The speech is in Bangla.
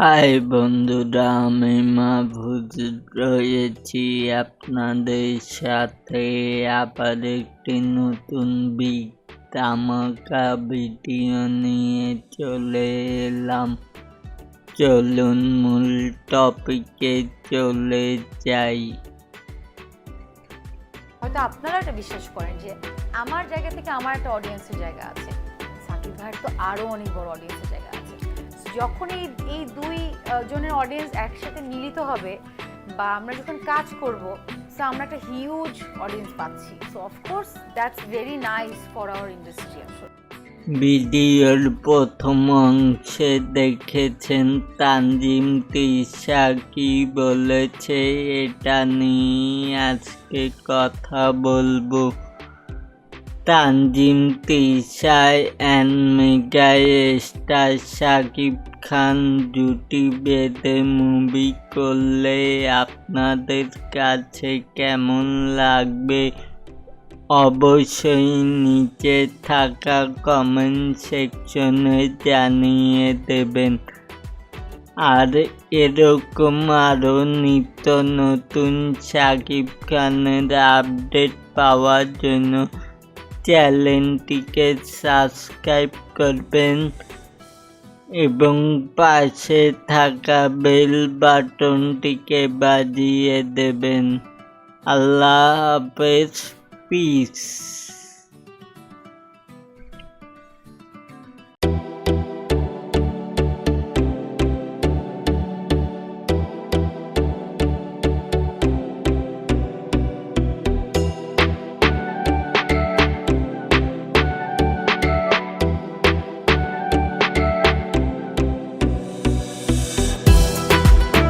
হাই বন্ধুরা, আমি মাহফুজ রয়েছি আপনাদের সাথে আবার একটি নতুন তামাকা ভিডিও নিয়ে চলে এলাম। চলুন মূল টপিকে চলে যাই। হয়তো আপনারা এটা বিশ্বাস করেন যে আমার জায়গা থেকে আমার একটা অডিয়েন্সের জায়গা আছে। সাকিব ভাইয়ের তো আরও অনেক বড় অডিয়েন্সের জায়গা যখন এই এই দুই জনের অডিয়েন্স একসাথে মিলিত হবে বা আমরা যখন কাজ করব সো আমরা একটা হিউজ অডিয়েন্স পাচ্ছি। So of course that's very nice for our industry ভিডিওর প্রথম অংশে দেখেছেন তানজিম তিশা কি বলেছে, এটা নিয়ে আজকে কথা বলব। Tanjim Tisha and mega star Shakib Khan, জুটি বেঁধে মুভি করলে আপনাদের কাছে কেমন লাগবে? অবশ্যই নিচে থাকা কমেন্ট সেকশনে জানিয়ে দেবেন। আর এরকম আরও নিত্য নতুন শাকিব খানের আপডেট পাওয়ার জন্য চ্যানেলটিকে সাবস্ক্রাইব করবেন এবং পাশে থাকা বেল বাটনটিকে বাজিয়ে দেবেন। আল্লাহ হাফেজ। পিস